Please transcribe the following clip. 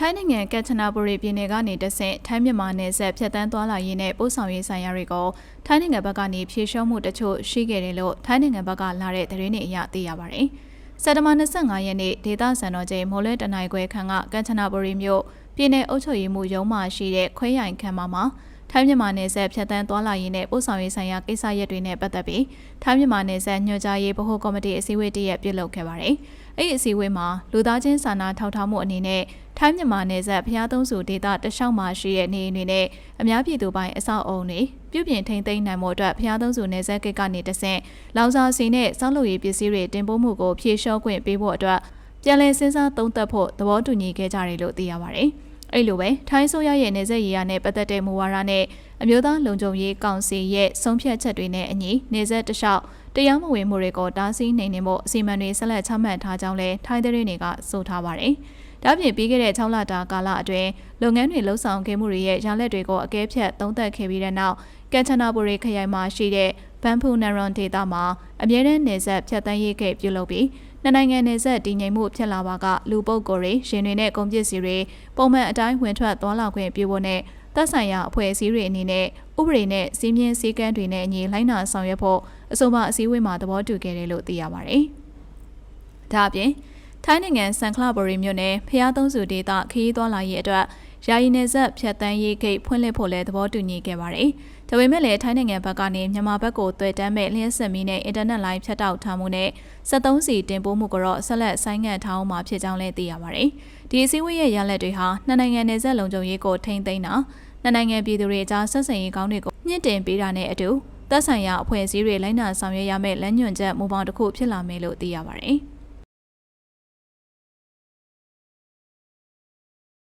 ထိုင်းနိုင်ငံကက်ချနာဘူရီပြည်နယ်ကနေတဆင့်ထိုင်းမြန်မာနယ်စပ်ဖြတ်တန်းသွားလာရေးနဲ့ပို့ဆောင်ရေးဆိုင်ရာတွေကိုထိုင်းနိုင်ငံဘက်ကနေဖြေလျှော့မှုတချို့ရှိခဲ့တယ်လို့ထိုင်းနိုင်ငံဘက်ကလာတဲ့သတင်းတွေအရသိရပါတယ်။စက်တဘာ25ရက်နေ့ဒေသစံတော်ချိန်မိုးလဲတနိုင်ခွဲခန့်ကကက်ချနာဘူရီမြို့ပြည်내အုပ်ချုပ်ရေးမှုရုံးမှရှိတဲ့ခွဲရိုင်ခန်းမမှာ ထိုင်းမြန်မာနယ်စပ်ဖြတ်တန်းသွားလာရေးနဲ့ပို့ဆောင်ရေးဆိုင်ရာကိစ္စရပ်တွေနဲ့ပတ်သက်ပြီးထိုင်းမြန်မာနယ်စပ်ညွှန်ကြားရေးဗဟိုကော်မတီအစည်းအဝေးတရက်ပြုလုပ်ခဲ့ပါတယ်။အဲ့ဒီအစည်းအဝေးမှာလူသားချင်းစာနာထောက်ထားမှုအနေနဲ့ထိုင်းမြန်မာနယ်စပ်ဖျားသုံးစုဒေသတလျှောက်မှာရှိတဲ့နေအိမ်တွေနဲ့အများပြည်သူပိုင်းအဆောက်အုံတွေပြုပြင်ထိန်းသိမ်းနိုင်မှုအတွက်ဖျားသုံးစုနယ်စပ်ကိတ်ကနေတဆင့်လောင်စာစီနဲ့စောက်လုပ်ရေးပစ္စည်းတွေတင်ပို့မှုကိုဖြည့်လျှော့ခွင့်ပေးဖို့အတွက်ပြန်လည်စဉ်းစားသုံးသပ်ဖို့သဘောတူညီခဲ့ကြတယ်လို့သိရပါတယ်။ အဲ့လိုပဲထိုင်းဆိုရရဲ့နေဆက်ရေးရနဲ့ပတ်သက်တဲ့မူဝါဒနဲ့အမျိုးသားလုံခြုံရေးကောင်စီရဲ့ဆုံးဖြတ်ချက်တွေနဲ့အညီနေဆက်တလျှောက်တရားမဝင်မှုတွေကိုတားဆီးနိုင်နေမှုအစီအမံတွေဆက်လက်ချမှတ်ထားကြောင်းလဲထိုင်းသတင်းတွေကဆိုထားပါတယ်။ ဒါ့အပြင်ပြီးခဲ့တဲ့6လတာကာလအတွင်းလုပ်ငန်းတွေလှုပ်ဆောင်ခဲ့မှုတွေရဲ့ရလဒ်တွေကိုအကဲဖြတ်သုံးသပ်ခဲ့ပြီးတဲ့နောက်ကန်ချနာဘူရီခရိုင်မှာရှိတဲ့ဘန်ဖူနရွန်ဒေသမှာအမြဲတမ်းနေဆက်ဖြတ်တန်းရေးခဲ့ပြုလုပ်ပြီးနှစ်နိုင်ငံနယ်စပ်တည်ငြိမ်မှုဖြစ်လာပါကလူပုဂ္ဂိုလ်တွေရှင်တွေနဲ့ကုန်ပစ္စည်းတွေပုံမှန်အတိုင်းဝင်ထွက်သွားလာခွင့်ပြုဖို့နဲ့သက်ဆိုင်ရာအဖွဲ့အစည်းတွေအနေနဲ့ဥပဒေနဲ့စီးမြင်စည်းကမ်းတွေနဲ့အညီလိုက်နာဆောင်ရွက်ဖို့အဆိုပါအစည်းအဝေးမှာသဘောတူခဲ့တယ်လို့သိရပါတယ်။ဒါအပြင် ထိုင်းနိုင်ငံဆန်ခလဘရီမြို့နယ်ဖျားသုံးစုဒေသခရီးသွားလာရေးအတွက်ယာယီနယ်ဆက်ဖြတ်တန်းရေးဂိတ်ဖွင့်လှစ်ဖို့လည်းသဘောတူညီခဲ့ပါတယ်။ဒါပေမဲ့လည်းထိုင်းနိုင်ငံဘက်ကနေမြန်မာဘက်ကိုတွေ့တမ်းမဲ့လျှက်စစ်မီနဲ့အင်တာနက်လိုင်းဖြတ်တောက်ထားမှုနဲ့73စီတင်ပို့မှုကတော့ဆက်လက်ဆိုင်းငံ့ထားအောင်မှာဖြစ်ကြောင်းလည်းသိရပါတယ်။ဒီအစည်းအဝေးရဲ့ရလဒ်တွေဟာနှစ်နိုင်ငံနယ်စပ်လုံခြုံရေးကိုထိန်းသိမ်းတာနှစ်နိုင်ငံပြည်သူတွေအကြားဆက်ဆံရေးကောင်းတွေကိုမြင့်တင်ပေးတာနဲ့အတူသက်ဆိုင်ရာအဖွဲ့အစည်းတွေလိုက်နာဆောင်ရွက်ရမယ့်လမ်းညွှန်ချက်မူပေါင်းတစ်ခုဖြစ်လာမယ်လို့သိရပါတယ်။